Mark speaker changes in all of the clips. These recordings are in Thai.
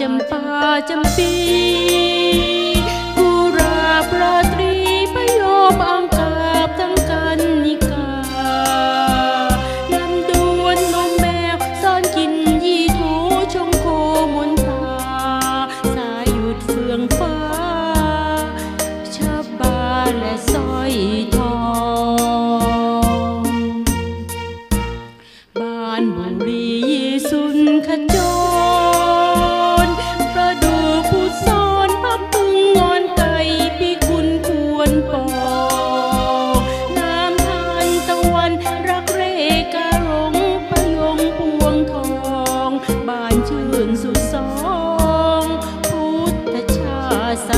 Speaker 1: จำปาจำปีกุราบราตรีพยอมอังกาบทั้งกันนิกาลำดวนนมแมวซ่อนกินยี่ถูชงโคมนทาสายหยุดเฟืองฟ้าชะบาและสร้อยทองบ้านบุรียีสุนขจร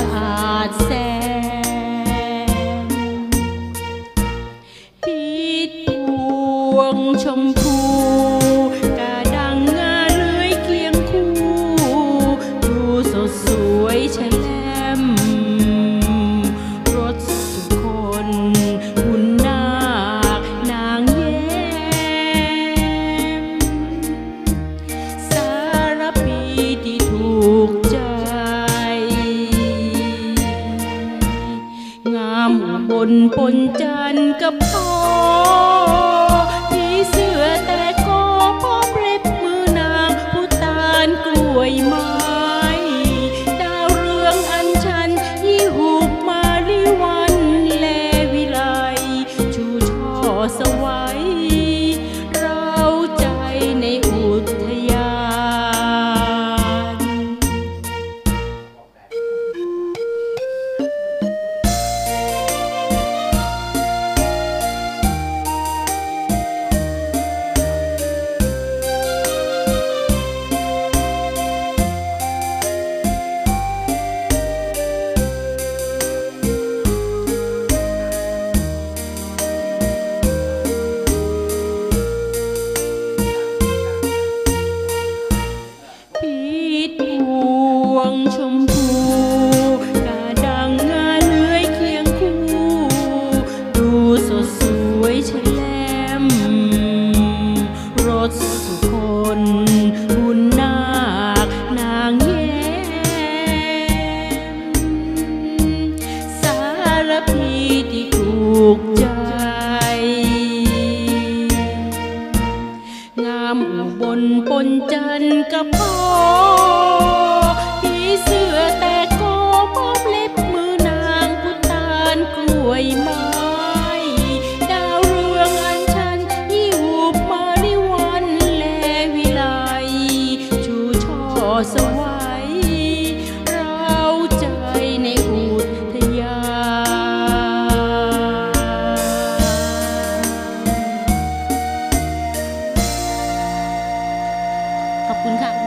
Speaker 1: ติสะอาด นปนจันทร์กับพ่อที่เสื้อแต่ก็พ่อเปรบมือนางผู้ตานกล้วยไม้ดาวเรืองอันชันยี่หูบมาลิวันแลวิไลชูช่อสวัยเร ถูกใจ งามอุบลปนจันทร์กับพ่อผีเสื้อแต่ก็พบเล็บ คุณค่ะ